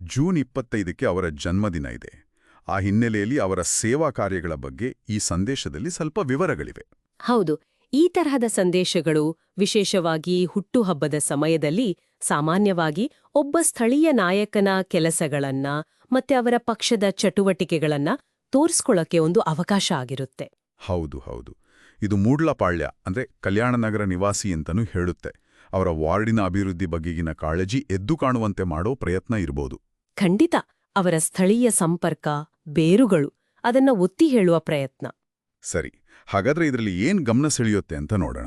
June ಇಪ್ಪತ್ತೈದಕ್ಕೆ ಅವರ ಜನ್ಮದಿನ ಇದೆ. ಆ ಹಿನ್ನೆಲೆಯಲ್ಲಿ ಅವರ ಸೇವಾ ಕಾರ್ಯಗಳ ಬಗ್ಗೆ ಈ ಸಂದೇಶದಲ್ಲಿ ಸ್ವಲ್ಪ ವಿವರಗಳಿವೆ. ಹೌದು ಈ ತರಹದ ಸಂದೇಶಗಳು ವಿಶೇಷವಾಗಿ ಹುಟ್ಟುಹಬ್ಬದ ಸಮಯದಲ್ಲಿ ಸಾಮಾನ್ಯವಾಗಿ ಒಬ್ಬ ಸ್ಥಳೀಯ ನಾಯಕನ ಕೆಲಸಗಳನ್ನ ಮತ್ತೆ ಅವರ ಪಕ್ಷದ ಚಟುವಟಿಕೆಗಳನ್ನ ತೋರಿಸ್ಕೊಳ್ಳೋಕೆ ಒಂದು ಅವಕಾಶ ಆಗಿರುತ್ತೆ. ಹೌದು ಹೌದು. ಇದು ಮೂಡ್ಲಪಾಳ್ಯ ಅಂದ್ರೆ ಕಲ್ಯಾಣನಗರ ನಿವಾಸಿ ಅಂತನೂ ಹೇಳುತ್ತೆ. ಅವರ ವಾರ್ಡಿನ ಅಭಿವೃದ್ಧಿ ಬಗೆಗಿನ ಕಾಳಜಿ ಎದ್ದು ಕಾಣುವಂತೆ ಮಾಡೋ ಪ್ರಯತ್ನ ಇರಬಹುದು ಖಂಡಿತ. ಅವರ ಸ್ಥಳೀಯ ಸಂಪರ್ಕ ಬೇರುಗಳು ಅದನ್ನ ಒತ್ತಿ ಹೇಳುವ ಪ್ರಯತ್ನ. ಸರಿ. ಹಾಗಾದ್ರೆ ಇದರಲ್ಲಿ ಏನ್ ಗಮನ ಸೆಳೆಯುತ್ತೆ ಅಂತ ನೋಡೋಣ.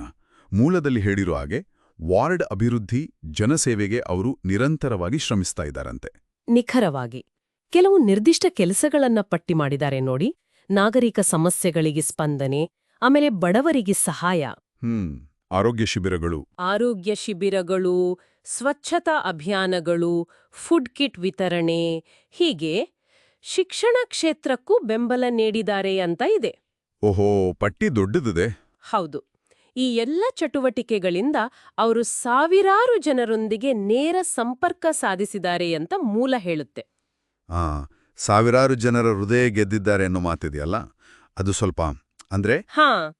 ಮೂಲದಲ್ಲಿ ಹೇಳಿರೋ ಹಾಗೆ ವಾರ್ಡ್ ಅಭಿವೃದ್ಧಿ ಜನಸೇವೆಗೆ ಅವರು ನಿರಂತರವಾಗಿ ಶ್ರಮಿಸ್ತಾ ಇದ್ದಾರಂತೆ. ನಿಖರವಾಗಿ. ಕೆಲವು ನಿರ್ದಿಷ್ಟ ಕೆಲಸಗಳನ್ನ ಪಟ್ಟಿ ಮಾಡಿದ್ದಾರೆ ನೋಡಿ. ನಾಗರಿಕ ಸಮಸ್ಯೆಗಳಿಗೆ ಸ್ಪಂದನೆ ಆಮೇಲೆ ಬಡವರಿಗೆ ಸಹಾಯ. ಹ್ಮ್. ಆರೋಗ್ಯ ಶಿಬಿರಗಳು. ಆರೋಗ್ಯ ಶಿಬಿರಗಳು ಸ್ವಚ್ಛತಾ ಅಭಿಯಾನಗಳು ಫುಡ್ ಕಿಟ್ ವಿತರಣೆ ಹೀಗೆ ಶಿಕ್ಷಣ ಕ್ಷೇತ್ರಕ್ಕೂ ಬೆಂಬಲ ನೀಡಿದ್ದಾರೆ ಅಂತ ಇದೆ. ಓಹೋ ಪಟ್ಟಿ ದೊಡ್ಡದಿದೆ. ಹೌದು. ಈ ಎಲ್ಲ ಚಟುವಟಿಕೆಗಳಿಂದ ಅವರು ಸಾವಿರಾರು ಜನರೊಂದಿಗೆ ನೇರ ಸಂಪರ್ಕ ಸಾಧಿಸಿದ್ದಾರೆ ಅಂತ ಮೂಲ ಹೇಳುತ್ತೆ. ಆ ಸಾವಿರಾರು ಜನರ ಹೃದಯ ಗೆದ್ದಿದ್ದಾರೆ ಅನ್ನೋ ಮಾತಿದೆಯಲ್ಲ? ಅದು ಸ್ವಲ್ಪ ಅಂದ್ರೆ? ಹಾ.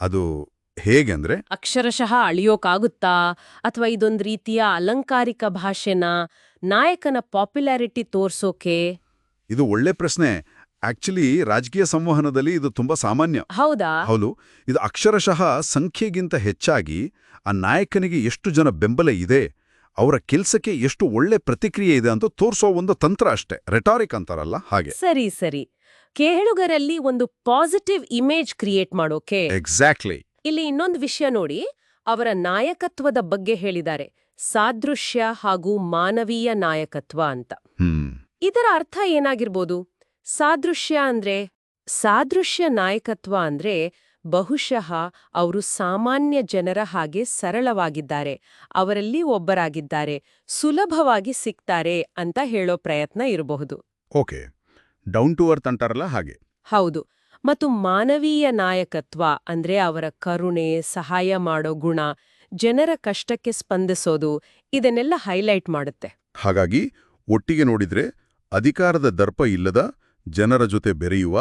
ಅದು ಹೇಗೆಂದ್ರೆ? ಅಕ್ಷರಶಃ ಅಳಿಯೋಕಾಗುತ್ತಾ? ಅಥವಾ ಇದೊಂದು ರೀತಿಯ ಅಲಂಕಾರಿಕ ಭಾಷೆನ ನಾಯಕನ ಪಾಪ್ಯುಲಾರಿಟಿ ತೋರ್ಸೋಕೆ? ಇದು ಒಳ್ಳೆ ಪ್ರಶ್ನೆ. ಆಕ್ಚುಲಿ ರಾಜಕೀಯ ಸಂವಹನದಲ್ಲಿ ಇದು ತುಂಬಾ ಸಾಮಾನ್ಯ. ಹೌದಾ? ಹೌದು. ಇದು ಅಕ್ಷರಶಃ ಸಂಖ್ಯೆಗಿಂತ ಹೆಚ್ಚಾಗಿ ಆ ನಾಯಕನಿಗೆ ಎಷ್ಟು ಜನ ಬೆಂಬಲ ಇದೆ ಅವರ ಕೆಲಸಕ್ಕೆ ಎಷ್ಟು ಒಳ್ಳೆ ಪ್ರತಿಕ್ರಿಯೆ ಇದೆ ಅಂತ ತೋರಿಸೋ ಒಂದು ತಂತ್ರ ಅಷ್ಟೇ. ರೆಟಾರಿಕ್ ಅಂತಾರಲ್ಲ ಹಾಗೆ. ಸರಿ ಸರಿ. ಕೇಳುಗರಲ್ಲಿ ಒಂದು ಪಾಸಿಟಿವ್ ಇಮೇಜ್ ಕ್ರಿಯೇಟ್ ಮಾಡೋಕೆ? ಎಕ್ಸಾಕ್ಟ್ಲಿ ಇಲ್ಲಿ ಇನ್ನೊಂದು ವಿಷಯ ನೋಡಿ ಅವರ ನಾಯಕತ್ವದ ಬಗ್ಗೆ ಹೇಳಿದ್ದಾರೆ. ಸಾದೃಶ್ಯ ಹಾಗೂ ಮಾನವೀಯ ನಾಯಕತ್ವ ಅಂತ. ಇದರ ಅರ್ಥ ಏನಾಗಿರ್ಬೋದು? ಸಾದೃಶ್ಯ ಅಂದ್ರೆ ಸಾದೃಶ್ಯ ನಾಯಕತ್ವ ಅಂದ್ರೆ ಬಹುಶಃ ಅವರು ಸಾಮಾನ್ಯ ಜನರ ಹಾಗೆ ಸರಳವಾಗಿದ್ದಾರೆ ಅವರಲ್ಲಿ ಒಬ್ಬರಾಗಿದ್ದಾರೆ ಸುಲಭವಾಗಿ ಸಿಗ್ತಾರೆ ಅಂತ ಹೇಳೋ ಪ್ರಯತ್ನ ಇರಬಹುದು. ಓಕೆ. ಡೌನ್ ಟು ಅರ್ತ್ ಅಂತಾರಲ್ಲ ಹಾಗೆ. ಹೌದು. ಮತ್ತು ಮಾನವೀಯ ನಾಯಕತ್ವ ಅಂದ್ರೆ ಅವರ ಕರುಣೆ ಸಹಾಯ ಮಾಡೋ ಗುಣ ಜನರ ಕಷ್ಟಕ್ಕೆ ಸ್ಪಂದಿಸೋದು ಇದನ್ನೆಲ್ಲ ಹೈಲೈಟ್ ಮಾಡುತ್ತೆ. ಹಾಗಾಗಿ ಒಟ್ಟಿಗೆ ನೋಡಿದ್ರೆ ಅಧಿಕಾರದ ದರ್ಪ ಇಲ್ಲದ ಜನರ ಜೊತೆ ಬೆರೆಯುವ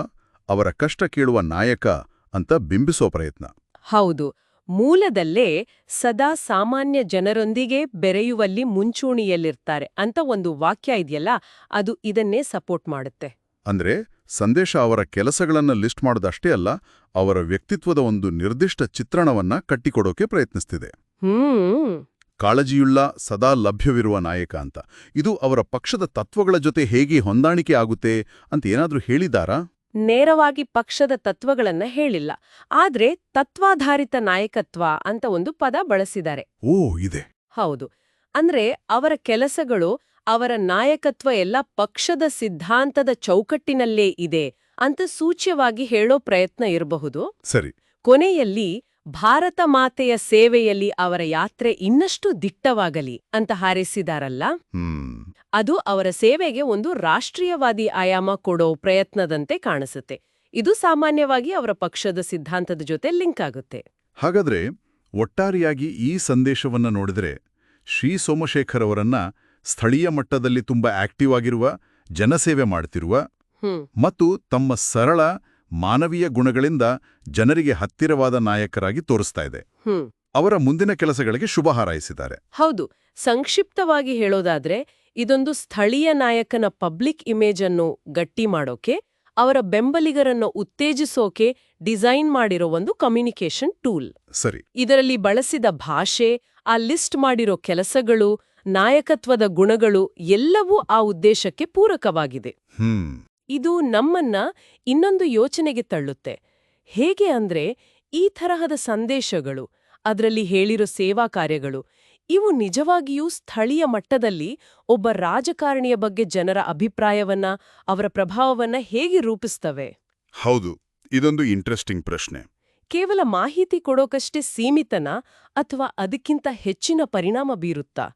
ಅವರ ಕಷ್ಟ ಕೇಳುವ ನಾಯಕ ಅಂತ ಬಿಂಬಿಸೋ ಪ್ರಯತ್ನ. ಹೌದು. ಮೂಲದಲ್ಲೇ ಸದಾ ಸಾಮಾನ್ಯ ಜನರೊಂದಿಗೆ ಬೆರೆಯುವಲ್ಲಿ ಮುಂಚೂಣಿಯಲ್ಲಿರ್ತಾರೆ ಅಂತ ಒಂದು ವಾಕ್ಯ ಇದೆಯಲ್ಲ ಅದು ಇದನ್ನೇ ಸಪೋರ್ಟ್ ಮಾಡುತ್ತೆ. ಅಂದ್ರೆ ಸಂದೇಶ ಅವರ ಕೆಲಸಗಳನ್ನು ಲಿಸ್ಟ್ ಮಾಡೋದಷ್ಟೇ ಅಲ್ಲ ಅವರ ವ್ಯಕ್ತಿತ್ವದ ಒಂದು ನಿರ್ದಿಷ್ಟ ಚಿತ್ರಣವನ್ನ ಕಟ್ಟಿಕೊಡೋಕೆ ಪ್ರಯತ್ನಿಸ್ತಿದೆ. ಹ್ಮ್. ಕಾಳಜಿಯುಳ್ಳ ಸದಾ ಲಭ್ಯವಿರುವ ನಾಯಕ ಅಂತ. ಇದು ಅವರ ಪಕ್ಷದ ತತ್ವಗಳ ಜೊತೆ ಹೇಗೆ ಹೊಂದಾಣಿಕೆ ಆಗುತ್ತೆ ಅಂತ ಏನಾದರೂ ಹೇಳಿದಾರಾ? ನೇರವಾಗಿ ಪಕ್ಷದ ತತ್ವಗಳನ್ನ ಹೇಳಿಲ್ಲ. ಆದ್ರೆ ತತ್ವಾಧಾರಿತ ನಾಯಕತ್ವ ಅಂತ ಒಂದು ಪದ ಬಳಸಿದ್ದಾರೆ. ಓ ಇದೆ. ಹೌದು. ಅಂದ್ರೆ ಅವರ ಕೆಲಸಗಳು ಅವರ ನಾಯಕತ್ವ ಎಲ್ಲ ಪಕ್ಷದ ಸಿದ್ಧಾಂತದ ಚೌಕಟ್ಟಿನಲ್ಲೇ ಇದೆ ಅಂತ ಸೂಚ್ಯವಾಗಿ ಹೇಳೋ ಪ್ರಯತ್ನ ಇರಬಹುದು. ಸರಿ. ಕೊನೆಯಲ್ಲಿ ಭಾರತ ಮಾತೆಯ ಸೇವೆಯಲ್ಲಿ ಅವರ ಯಾತ್ರೆ ಇನ್ನಷ್ಟು ದಿಟ್ಟವಾಗಲಿ ಅಂತ ಹಾರೈಸಿದಾರಲ್ಲ? ಅದು ಅವರ ಸೇವೆಗೆ ಒಂದು ರಾಷ್ಟ್ರೀಯವಾದಿ ಆಯಾಮ ಕೊಡೋ ಪ್ರಯತ್ನದಂತೆ ಕಾಣಿಸುತ್ತೆ. ಇದು ಸಾಮಾನ್ಯವಾಗಿ ಅವರ ಪಕ್ಷದ ಸಿದ್ಧಾಂತದ ಜೊತೆ ಲಿಂಕ್ ಆಗುತ್ತೆ. ಹಾಗಾದ್ರೆ ಒಟ್ಟಾರೆಯಾಗಿ ಈ ಸಂದೇಶವನ್ನ ನೋಡಿದ್ರೆ ಶ್ರೀ ಸೋಮಶೇಖರ್ ಅವರನ್ನ ಸ್ಥಳೀಯ ಮಟ್ಟದಲ್ಲಿ ತುಂಬಾ ಆಕ್ಟಿವ್ ಆಗಿರುವ ಜನಸೇವೆ ಮಾಡ್ತಿರುವ ಮತ್ತು ತಮ್ಮ ಸರಳ ಮಾನವೀಯ ಗುಣಗಳಿಂದ ಜನರಿಗೆ ಹತ್ತಿರವಾದ ನಾಯಕರಾಗಿ ತೋರಿಸ್ತಾ ಇದೆ. ಅವರ ಮುಂದಿನ ಕೆಲಸಗಳಿಗೆ ಶುಭ ಹಾರೈಸಿದ್ದಾರೆ. ಹೌದು. ಸಂಕ್ಷಿಪ್ತವಾಗಿ ಹೇಳೋದಾದ್ರೆ ಇದೊಂದು ಸ್ಥಳೀಯ ನಾಯಕನ ಪಬ್ಲಿಕ್ ಇಮೇಜ್ ಅನ್ನು ಗಟ್ಟಿ ಮಾಡೋಕೆ ಅವರ ಬೆಂಬಲಿಗರನ್ನು ಉತ್ತೇಜಿಸೋಕೆ ಡಿಸೈನ್ ಮಾಡಿರೋ ಒಂದು ಕಮ್ಯುನಿಕೇಷನ್ ಟೂಲ್. ಸರಿ. ಇದರಲ್ಲಿ ಬಳಸಿದ ಭಾಷೆ ಆ ಲಿಸ್ಟ್ ಮಾಡಿರೋ ಕೆಲಸಗಳು ನಾಯಕತ್ವದ ಗುಣಗಳು ಎಲ್ಲವೂ ಆ ಉದ್ದೇಶಕ್ಕೆ ಪೂರಕವಾಗಿದೆ. ಇದು ನಮ್ಮನ್ನ ಇನ್ನೊಂದು ಯೋಚನೆಗೆ ತಳ್ಳುತ್ತೆ. ಹೇಗೆ ಅಂದ್ರೆ ಈ ತರಹದ ಸಂದೇಶಗಳು ಅದರಲ್ಲಿ ಹೇಳಿರೋ ಸೇವಾ ಕಾರ್ಯಗಳು ಇವು ನಿಜವಾಗಿಯೂ ಸ್ಥಳೀಯ ಮಟ್ಟದಲ್ಲಿ ಒಬ್ಬ ರಾಜಕಾರಣಿಯ ಬಗ್ಗೆ ಜನರ ಅಭಿಪ್ರಾಯವನ್ನ ಅವರ ಪ್ರಭಾವವನ್ನ ಹೇಗೆ ರೂಪಿಸ್ತವೆ? ಹೌದು ಇದೊಂದು ಇಂಟ್ರೆಸ್ಟಿಂಗ್ ಪ್ರಶ್ನೆ. ಕೇವಲ ಮಾಹಿತಿ ಕೊಡೋಕಷ್ಟೇ ಸೀಮಿತನಾ ಅಥವಾ ಅದಕ್ಕಿಂತ ಹೆಚ್ಚಿನ ಪರಿಣಾಮ ಬೀರುತ್ತಾ?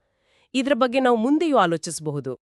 ಇದ್ರ ಬಗ್ಗೆ ನಾವು ಮುಂದೆಯೂ ಆಲೋಚಿಸಬಹುದು.